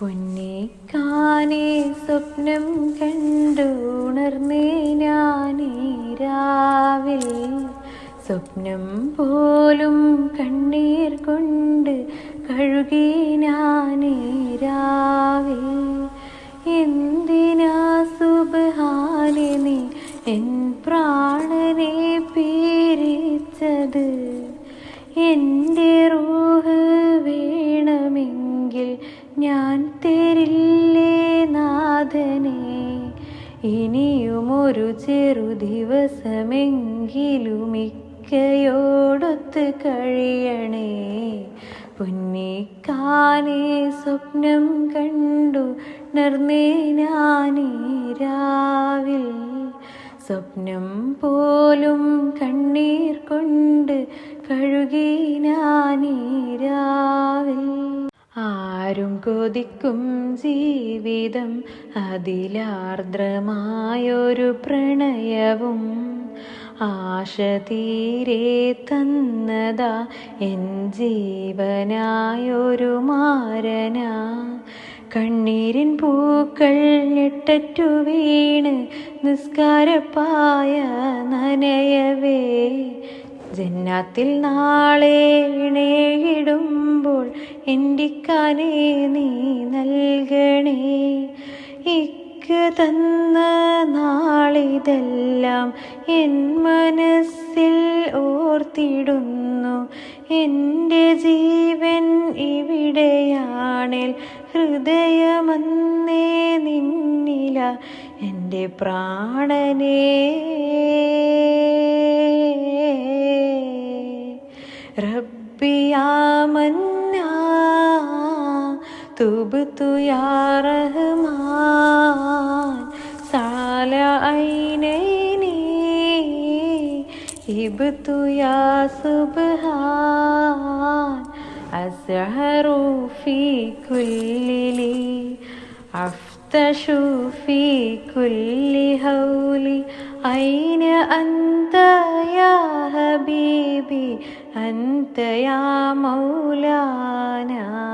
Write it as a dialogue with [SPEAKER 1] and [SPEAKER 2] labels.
[SPEAKER 1] പൊന്നിക്കാനെ സ്വപ്നം കണ്ടുണർന്നേ ഞാനീരാവിൽ സ്വപ്നം പോലും കണ്ണീർ കൊണ്ട് കഴുകി ഞാനീരാവിൽ എന്തിനാ സുബാനെ നീ എൻ പ്രാണനെ പീരിച്ചത് എന്റെ തരില്ലേ നാഥനെ? ഇനിയുമൊരു ചെറു ദിവസമെങ്കിലും ഇക്കയോടൊത്ത് കഴിയണേ. പൊന്നിക്കാനെ സ്വപ്നം കണ്ടു നർന്നേ ഞാനീരാവിൽ സ്വപ്നം പോലും കണ്ണീർ കൊണ്ട് കഴുകി ആരും കൊതിക്കും ജീവിതം. അതിലാർദ്രമായൊരു പ്രണയവും ആശ തീരെ തന്നതാ. എൻ ജീവനായൊരു മാരന. കണ്ണീരിൻ പൂക്കൾ ഞെട്ടറ്റു വീണ്. നിസ്കാരപ്പായ നനയവേ. ജന്നാത്തിൽ നാളെ ഇണയിടുമ്പോൾ എന്റിക്കാനേ നീ നൽകണേ. ഇക്ക് തന്ന നാളിതെല്ലാം എൻ മനസ്സിൽ ഓർത്തിടുന്നു. എന്റെ ജീവൻ ഇവിടെയാണിൽ ഹൃദയമന്നേ നിന്നില എന്റെ പ്രാണനേ. ربي آمنا تبت يا رحمن. سال عينيني هبت يا سبحان. أسهر في كل لي أفتش في كل هولي. أين أنت يا حبيبي أنت يا مولانا